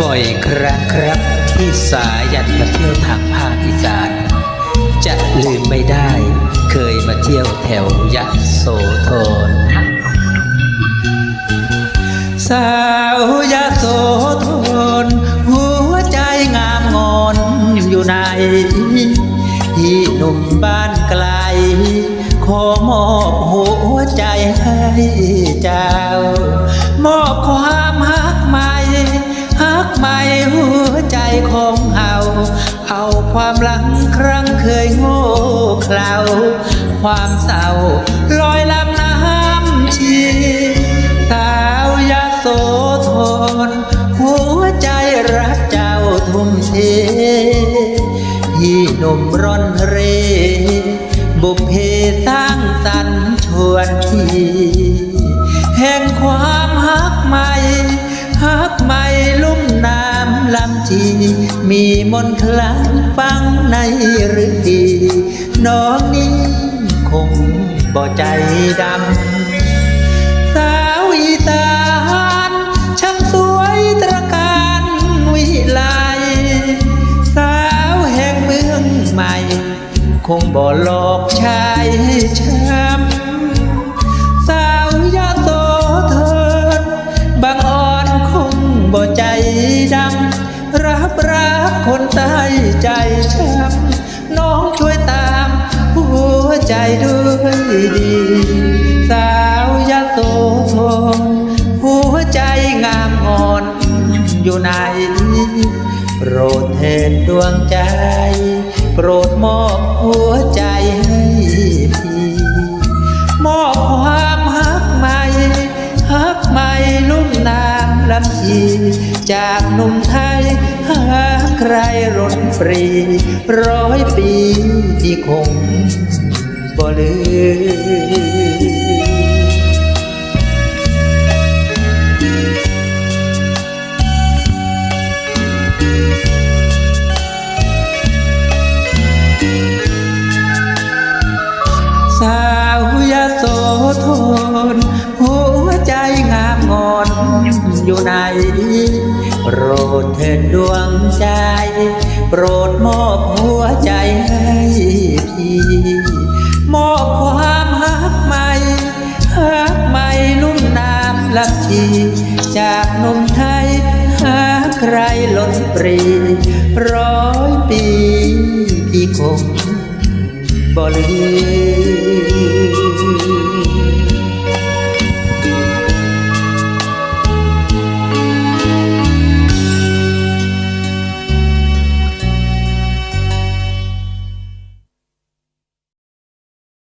บ่อยครั้งครับที่สายันมาเที่ยวทางภาคอีสานจะลืมไม่ได้ เคยมาเที่ยวแถวยะโสธรสาวยะโสธรหัวใจงามงอนอยู่ในที่หนุ่มบ้านไกล ขอมอบหัวใจให้เจ้ามอบความให ของเฮาเอาความหลังครั้งเคยโง่เขลาความเศร้าลอยลำน้ำชีสาวยาโสธรหัวใจรักเจ้าทุ่มเทพี่หนุ่มร่อนเร บุพเพสร้างสรรค์ชวนพี่แห่งความฮักใหม่ มีมนคลังฟังในฤดีน้องนี้คงบ่ใจดำ สาวอีสานช่างสวยตระการวิไลสาวแห่งเมืองใหม่ คงบ่หลอกชายช้ำ ใต้ใจช้ำน้องช่วยตามหัวใจด้วยดี สาวยาโสธรหัวใจงามงอน อยู่ไหนโปรดเถิดดวงใจ โปรดมอบหัวใจให้พี่มอบความฮักใหม่ฮักใหม่ลุ่มน้ำลำชีจากหนุ่มไทยหา ใครรนปรี ร้อยปีที่คงบ่ลืมสาวยาโสธรหัวใจงามงอนอยู่ใน ปรดเถิดดวงใจ โปรดมอบหัวใจให้พี่ มอบความฮักใหม่ฮักใหม่ลุ่มน้ำลักชีจากนมไทยหาใครล้นปรี ร้อยปีพี่คงบ่ลืม